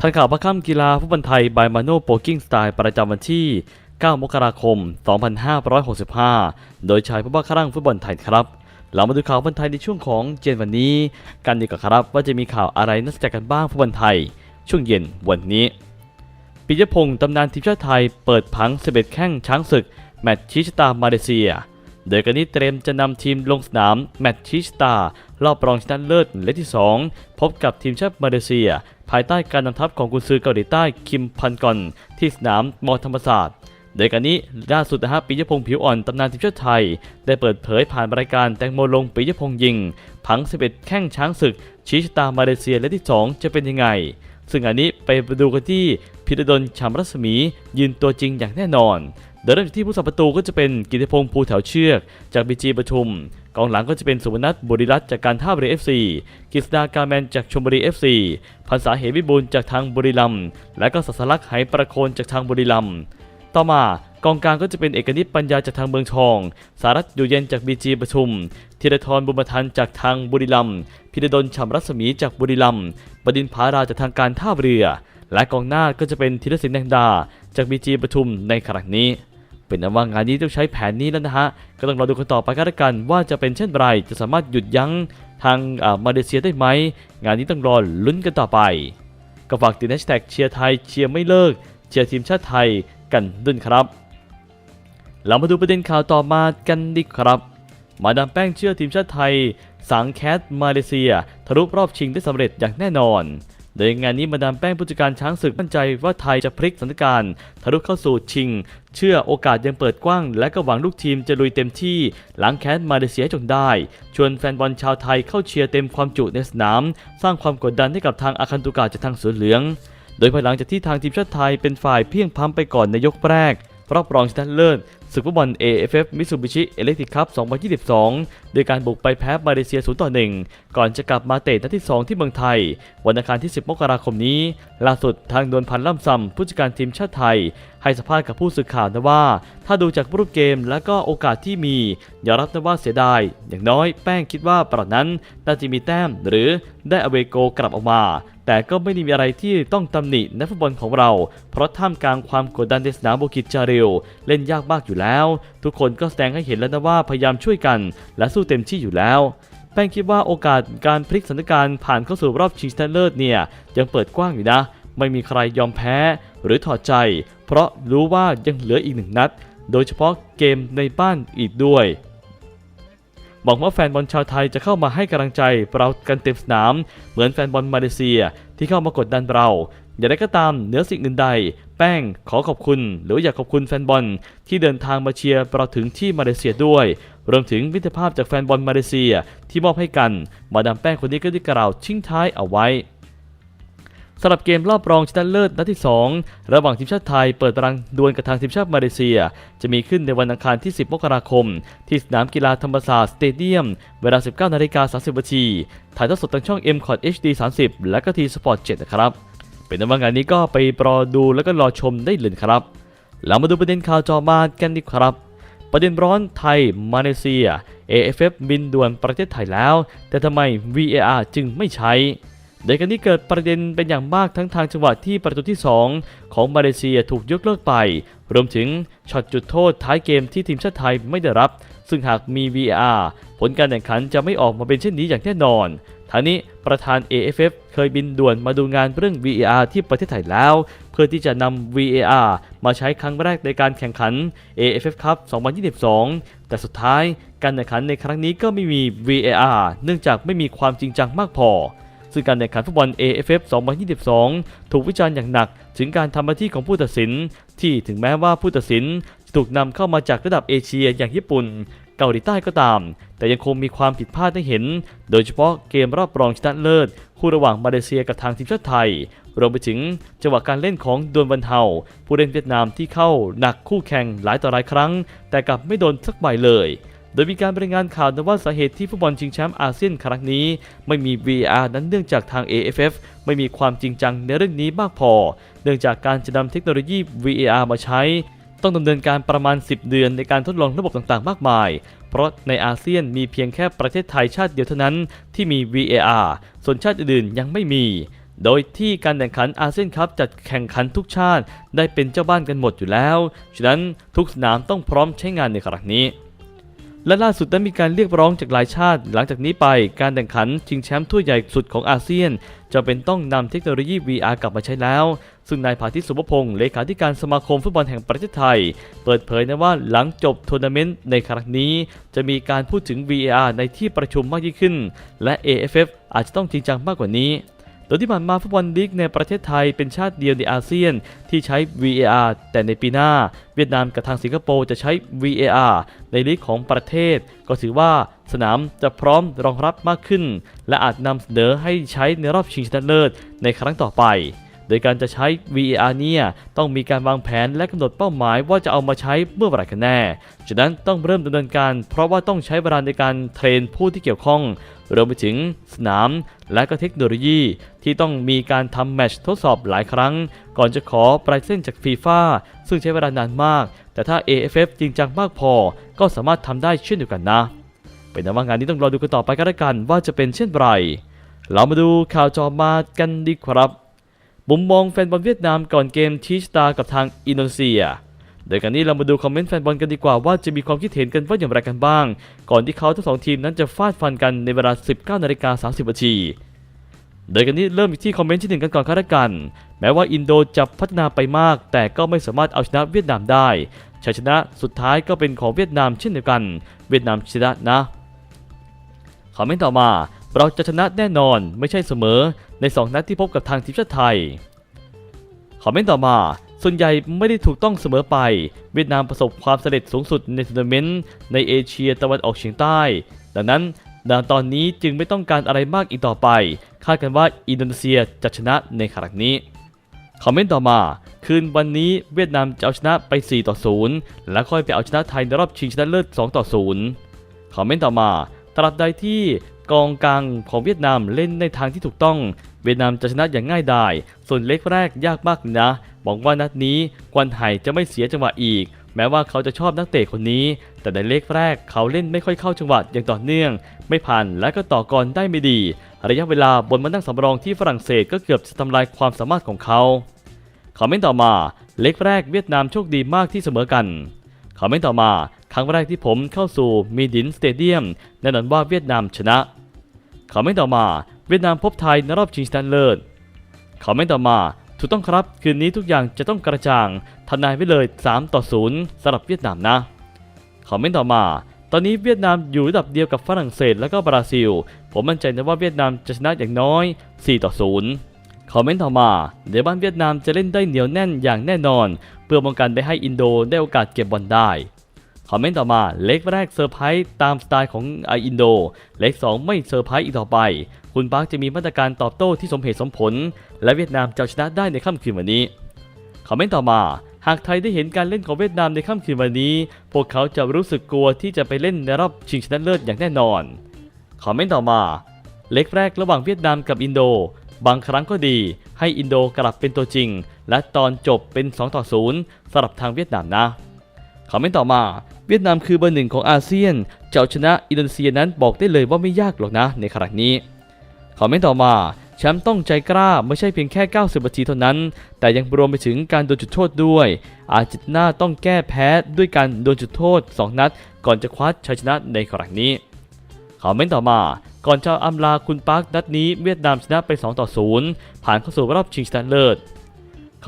ทันข่าวประค่ำกีฬาฟุตบอลไทยบายมาโนโปกิ้งสไตล์ประจำวันที่ 9 มกราคม 2565 โดยชายผู้บ้าครั่งฟุตบอลไทยครับ เรามาดูข่าวฟุตบอลไทยในช่วงของเย็นวันนี้ กันดีกว่าครับว่าจะมีข่าวอะไรน่าสนใจกันบ้างฟุตบอลไทย ช่วงเย็นวันนี้ ปิยพงศ์ตำนานทีมชาติไทยเปิดผัง11แข้งช้างศึก แมตช์ชี้ชะตามาเลเซีย โดยกันนี้เตรียมจะนำทีมลงสนามแมตช์ชี้ชะตารอบรองชนะเลิศเลขที่ 2 พบกับทีมชาติมาเลเซีย ภายใต้การนำทัพของกุนซือเกาหลีใต้คิมพันกอนที่สนามมอธรรมศาสตร์โดยกันนี้ล่าสุดนะฮะปิยพงศ์ผิวอ่อนตำนานทีมชาติไทย ได้เปิดเผยผ่านรายการแตงโมลงปิยพงศ์ยิง ผัง 11 แข้งช้างศึก ชี้ชะตามาเลเซียและที่ 2 จะเป็นยังไง ซึ่งอันนี้ไปดูกันที่พิรดลชามรัศมียืนตัวจริงอย่างแน่นอน โดยเริ่มจากที่ผู้สับประตูก็จะเป็นกิติพงศ์ภูแถวเชือก จากบีจีปทุม กองหลังก็จะเป็นสุวรรณัทบุรีรัตน์จากการท่าเรือเอฟซีกฤษดาการแมนจากชมบุรีเอฟซีพันษาเหวิบูลจากทางบุรีรัมย์และก็สัสลักษ์ไหประโคนจากทางบุรีรัมย์ต่อมากองกลางก็จะเป็นเอกนิตปัญญาจากทางเมืองทอง สารัตอยู่เย็นจากบีจีปทุมธีรทรบุญมาทันจากทางบุรีรัมย์พิรดลฉ่ำรัศมีจากบุรีรัมย์บดินทร์ผาราจากทางการท่าเรือ และกองหน้าก็จะเป็นธีรศิลป์แดงดา จากบีจีปทุมในครั้งนี้ เป็นนว่างานนี้ต้องใช้แผนนี้แล้วนะฮะ ก็ต้องรอดูกันต่อไปกันละกัน ว่าจะเป็นเช่นไร จะสามารถหยุดยั้งทางอ่ามาเลเซียได้ไหม งานนี้ต้องรอลุ้นกันต่อไปก็ฝากติดแฮชแท็กเชียร์ไทยเชียร์ไม่เลิกเชียร์ทีมชาติไทยกันด้วยนครับ เรามาดูประเด็นข่าวต่อมากันดีครับ มาดามแป้งเชื่อทีมชาติไทย สังแคสมาเลเซีย ทะลุรอบชิงได้สำเร็จอย่างแน่นอน โดยงานนี้มาดามแป้งผู้จัดการช้างศึกมั่นใจว่าไทยจะพลิกสถานการณ์ทะลุเข้าสู่ชิง เชื่อโอกาสยังเปิดกว้าง และก็หวังลูกทีมจะลุยเต็มที่ หลังแคสมาเลเซียจงได้ ชวนแฟนบอลชาวไทยเข้าเชียร์เต็มความจุในสนาม สร้างความกดดันให้กับทางอาคันตุกาจากทางสวนเหลือง โดยภายหลังจากที่ทางทีมชาติไทยเป็นฝ่ายเพียงพ้ำไปก่อนในยกแรก รอบรองชนะเลิศศึกฟุตบอล AFF Mitsubishi Electric Cup 2022 โดยการบุกไปแพ้มาเลเซีย 0 ต่อ 1 ก่อนจะกลับมาเตะนัดที่ 2 ที่เมืองไทย วันอังคารที่ 10 มกราคมนี้ ล่าสุดทางดวลพันล่ำซำผู้จัดการทีมชาติไทย ให้สัมภาษณ์กับผู้สื่อข่าวนะว่า ถ้าดูจากรูปเกมและก็โอกาสที่มีอย่ารับนะว่าเสียดาย อย่างน้อยแป้งคิดว่าประนั้นน่าจะมีแต้มหรือได้อเวโกกลับออกมา แต่ก็ไม่ได้มีอะไรที่ต้องตำหนินักฟุตบอลของเรา เพราะท่ามกลางความกดดันในสนามโบกิจจาริลเล่นยากมากอยู่แล้ว ทุกคนก็แสดงให้เห็นแล้วนะว่าพยายามช่วยกัน และสู้เต็มที่อยู่แล้วแป้งคิดว่าโอกาสการพลิกสถานการณ์ผ่านเข้าสู่รอบชิงชนะเลิศเนี่ยยังเปิดกว้างอยู่นะ ไม่มีใครยอมแพ้หรือถอดใจ เพราะรู้ว่ายังเหลืออีกหนึ่งนัด โดยเฉพาะเกมในบ้านอีกด้วย หวังว่าแฟนบอลชาวไทยจะเข้ามาให้กำลังใจเรากันเต็มสนาม เหมือนแฟนบอลมาเลเซียที่เข้ามากดดันเราอย่างไรก็ตามเหนือสิ่งอื่นใด แป้งขอขอบคุณ หรืออยากขอบคุณแฟนบอลที่เดินทางมาเชียร์เราถึงที่มาเลเซียด้วย รวมถึงวิถีภาพจากแฟนบอลมาเลเซียที่มอบให้กัน มาดามแป้งคนนี้ก็ได้กล่าวชิงท้ายเอาไว้ สำหรับเกมรอบรองชนะเลิศนัดที่ 2 ระหว่างทีมชาติไทยเปิดตารางดวลกับทางทีมชาติมาเลเซีย จะมีขึ้นในวันอังคารที่ 10 มกราคม ที่สนามกีฬาธรรมศาสตร์สเตเดียม เวลา 19นาฬิกา30นาทีถ่ายทอดสดทางช่อง m c o t HD 30 และก็ทีสปอร์ต7นะครับ เป็นว่างานนี้ก็ไปรอดูแล้วก็รอชมได้เลยครับเรามาดูประเด็นข่าวจอมากันดีครับ ประเด็นร้อนไทย มาเลเซีย AFF บินด่วนประเทศไทยแล้ว แต่ทำไม VAR จึงไม่ใช้ โดยกันนี้เกิดประเด็นเป็นอย่างมากทั้งทางจังหวะที่ประตูที่ 2 ของมาเลเซียถูกยกเลิกไป รวมถึงช็อตจุดโทษท้ายเกมที่ทีมชาติไทยไม่ได้รับ ซึ่งหากมี VAR ผลการแข่งขันจะไม่ออกมาเป็นเช่นนี้อย่างแน่นอนทางนี้ประธาน AFF เคยบินด่วนมาดูงานเรื่อง VAR ที่ประเทศไทยแล้ว เพื่อที่จะนำ VAR มาใช้ครั้งแรกในการแข่งขัน AFF Cup 2022 แต่สุดท้ายการแข่งขันในครั้งนี้ก็ไม่มี VAR เนื่องจากไม่มีความจริงจังมากพอ ซึ่งการแข่งขันฟุตบอล AFF 2022 ถูกวิจารณ์อย่างหนัก ถึงการทำหน้าที่ของผู้ตัดสิน ที่ถึงแม้ว่าผู้ตัดสินจะถูกนำเข้ามาจากระดับเอเชียอย่างญี่ปุ่น เกาหลีใต้ก็ตาม แต่ยังคงมีความผิดพลาดให้เห็น โดยเฉพาะเกมรอบรองชนะเลิศ คู่ระหว่างมาเลเซียกับทางทีมชาติไทย รวมไปถึงจังหวะการเล่นของดวนวันเฮาผู้เล่นเวียดนามที่เข้าหนักคู่แข่งหลายต่อหลายครั้ง แต่กลับไม่โดนสักใบเลย ดยมีการรายงานข่าวนะว่าสาเหตุที่ฟุตบอลชิงแชมป์อาเซียนครั้งนี้ ไม่มี VAR นั้นเนื่องจากทาง AFF ไม่มีความจริงจังในเรื่องนี้มากพอ เนื่องจากการจะนำเทคโนโลยี VAR มาใช้ ต้องดำเนินการประมาณ 10 เดือนในการทดลองระบบต่างๆ มากมาย เพราะในอาเซียนมีเพียงแค่ประเทศไทยชาติเดียวเท่านั้นที่มี VAR ส่วนชาติอื่นๆยังไม่มีโดยที่การแข่งขันอาเซียนคัพจัดแข่งขันทุกชาติได้เป็นเจ้าบ้านกันหมดอยู่แล้ว ฉะนั้นทุกสนามต้องพร้อมใช้งานในครั้งนี้ และล่าสุดได้มีการเรียกร้องจากหลายชาติ หลังจากนี้ไปการแข่งขันชิงแชมป์ถ้วยใหญ่สุดของอาเซียนจะเป็นต้องนำเทคโนโลยี VR กลับมาใช้แล้ว ซึ่งนายภาทิตสุภพงศ์เลขาธิการสมาคมฟุตบอลแห่งประเทศไทย เปิดเผยนะว่าหลังจบทัวร์นาเมนต์ในครั้งนี้ จะมีการพูดถึง VR ในที่ประชุมมากยิ่งขึ้น และ AFF อาจจะต้องจริงจังมากกว่านี้ โดยที่ผ่านมาฟุตบอลลีกในประเทศไทยเป็นชาติเดียวในอาเซียนที่ใช้ VAR แต่ในปีหน้า เวียดนามกับทางสิงคโปร์จะใช้ VAR ในลีกของประเทศ ก็ถือว่าสนามจะพร้อมรองรับมากขึ้น และอาจนำเสนอให้ใช้ในรอบชิงชนะเลิศในครั้งต่อไป โดยการจะใช้ VAR เนี่ยต้องมีการวางแผนและกำหนดเป้าหมายว่าจะเอามาใช้เมื่อไหร่กันแน่ฉะนั้นต้องเริ่มดำเนินการ เพราะว่าต้องใช้เวลาในการเทรนผู้ที่เกี่ยวข้องรวมไปถึงสนามและก็เทคโนโลยี ที่ต้องมีการทำแมตช์ทดสอบหลายครั้ง ก่อนจะขอปลายเส้นจากฟีฟ่าซึ่งใช้เวลานานมาก แต่ถ้า AFF จริงจังมากพอ ก็สามารถทำได้เช่นเดียวกันนะ เป็นนว่างานนี้ต้องรอดูกันต่อไปกันละกันว่าจะเป็นเช่นไร เรามาดูข่าวจอมากันดีครับ มุมมองแฟนบอลเวียดนามก่อนเกมทีสตากับทางอินโดนีเซีย โดยการนี้เรามาดูคอมเมนต์แฟนบอลกันดีกว่าว่าจะมีความคิดเห็นกันว่าอย่างไรกันบ้าง ก่อนที่เขาทั้งสองทีมนั้นจะฟาดฟันกันในเวลา 19นาฬิกา30นาทีโดยกันนี้เริ่มที่คอมเมนต์ที่หนึ่งกันก่อนครับละกัน แม้ว่าอินโดจะพัฒนาไปมาก แต่ก็ไม่สามารถเอาชนะเวียดนามได้ชัยชนะสุดท้ายก็เป็นของเวียดนามเช่นเดียวกัน เวียดนามชนะนะคอมเมนต์ต่อมา เราจะชนะแน่นอนไม่ใช่เสมอใน 2 นัดที่พบกับทางทีมชาติไทย คอมเมนต์ต่อมา ส่วนใหญ่ไม่ได้ถูกต้องเสมอไป เวียดนามประสบความสำเร็จสูงสุดในทัวร์นาเมนต์ในเอเชียตะวันออกเฉียงใต้ ดังนั้นณตอนนี้จึงไม่ต้องการอะไรมากอีกต่อไป คาดกันว่าอินโดนีเซียจะชนะในครั้งนี้ คอมเมนต์ต่อมา คืนวันนี้เวียดนามจะเอาชนะไป 4 ต่อ 0 แล้วค่อยไปเอาชนะไทยในรอบชิงชนะเลิศ 2 ต่อ 0 คอมเมนต์ต่อมาตราบใดที่ กองกลางของเวียดนามเล่นในทางที่ถูกต้อง เวียดนามจะชนะอย่างง่ายดาย ส่วนเล็กแรกยากมากนะหวังว่านัดนี้กวนไห่จะไม่เสียจังหวะอีก แม้ว่าเขาจะชอบนักเตะคนนี้ แต่ในเล็กแรกเขาเล่นไม่ค่อยเข้าจังหวะอย่างต่อเนื่อง ไม่ผ่านและก็ต่อกรได้ไม่ดี ระยะเวลาบนมานั่งสำรองที่ฝรั่งเศสก็เกือบจะทำลายความสามารถของเขาคอมเมนต์ต่อมาเล็กแรกเวียดนามโชคดีมากที่เสมอกันคอมเมนต์ต่อมา ครั้งแรกที่ผมเข้าสู่มีดินสเตเดียมแน่นอนว่าเวียดนามชนะ คอมเมนต์ต่อมา เวียดนามพบไทยในรอบชิงชนะเลิศคอมเมนต์ต่อมาถูกต้องครับคืนนี้ทุกอย่างจะต้องกระจ่างทำนายไว้เลย 3 ต่อ 0สำหรับเวียดนามนะคอมเมนต์ต่อมา ตอนนี้เวียดนามอยู่ระดับเดียวกับฝรั่งเศสและก็บราซิล ผมมั่นใจนะว่าเวียดนามจะชนะอย่างน้อย 4 ต่อ 0คอมเมนต์ต่อมาเดี๋ยวบ้านเวียดนามจะเล่นได้เหนียวแน่นอย่างแน่นอน เพื่อป้องกันไม่ให้อินโดได้โอกาสเก็บบอลได้ คอมเมนต์ต่อมาเล็กแรกเซอร์ไพรส์ตามสไตล์ของไออินโด เล็ก 2 ไม่เซอร์ไพรส์อีกต่อไป คุณปาร์คจะมีมาตรการตอบโต้ที่สมเหตุสมผล และเวียดนามจะชนะได้ในค่ำคืนวันนี้คอมเมนต์ต่อมาหากไทยได้เห็นการเล่นของเวียดนามในค่ำคืนวันนี้ พวกเขาจะรู้สึกกลัวที่จะไปเล่นในรอบชิงชนะเลิศอย่างแน่นอน คอมเมนต์ต่อมา เล็กแรกระหว่างเวียดนามกับอินโด บางครั้งก็ดี ให้อินโดกลับเป็นตัวจริง และตอนจบเป็น 2 ต่อ 0สำหรับทางเวียดนามนะ คอมเมนต์ต่อมา เวียดนามคือเบอร์หนึ่งของอาเซียนจะเอาชนะอินโดนีเซียนั้นบอกได้เลยว่าไม่ยากหรอกนะในครั้งนี้คอมเมนต์ต่อมาแชมป์ต้องใจกล้าไม่ใช่เพียงแค่ 90นาทีเท่านั้น แต่ยังรวมไปถึงการโดนจุดโทษด้วย อาจจะน่าต้องแก้แพ้ด้วยการโดนจุดโทษ 2 นัด ก่อนจะคว้าชัยชนะในครั้งนี้คอมเมนต์ต่อมา ก่อนจะอำลาคุณปาร์คนัดนี้เวียดนามชนะไป 2 ต่อ 0 ผ่านเข้าสู่รอบชิงชนะเลิศ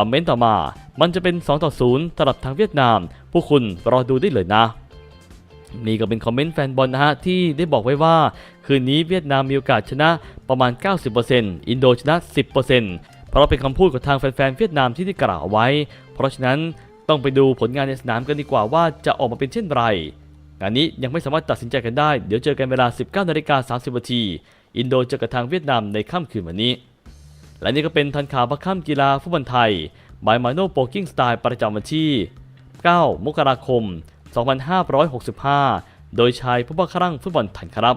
อมเมนต์ต่อมา มันจะเป็น 2 ต่อ 0สำหรับทางเวียดนามพวกคุณรอดูได้เลยนะ นี่ก็เป็นคอมเมนต์แฟนบอลนะฮะ ที่ได้บอกไว้ว่า คืนนี้เวียดนามมีโอกาสชนะประมาณ 90%อินโดชนะ 10%เพราะเป็นคำพูดของทางแฟนๆเวียดนามที่ได้กล่าวไว้ เพราะฉะนั้นต้องไปดูผลงานในสนามกันดีกว่าว่าจะออกมาเป็นเช่นไรงานนี้ยังไม่สามารถตัดสินใจกันได้ เดี๋ยวเจอกันเวลา 19นาฬิกา30นาทีอินโดเจอกับทางเวียดนามในค่ำคืนวันนี้ และนี่ก็เป็นทันข่าวประค่ำกีฬาฟุตบอลไทยบายมาโนโปกิ้งสไตล์ประจำวันที่ 9 มกราคม 2565 โดยชายผู้บังคับฟุตบอลไทยครับ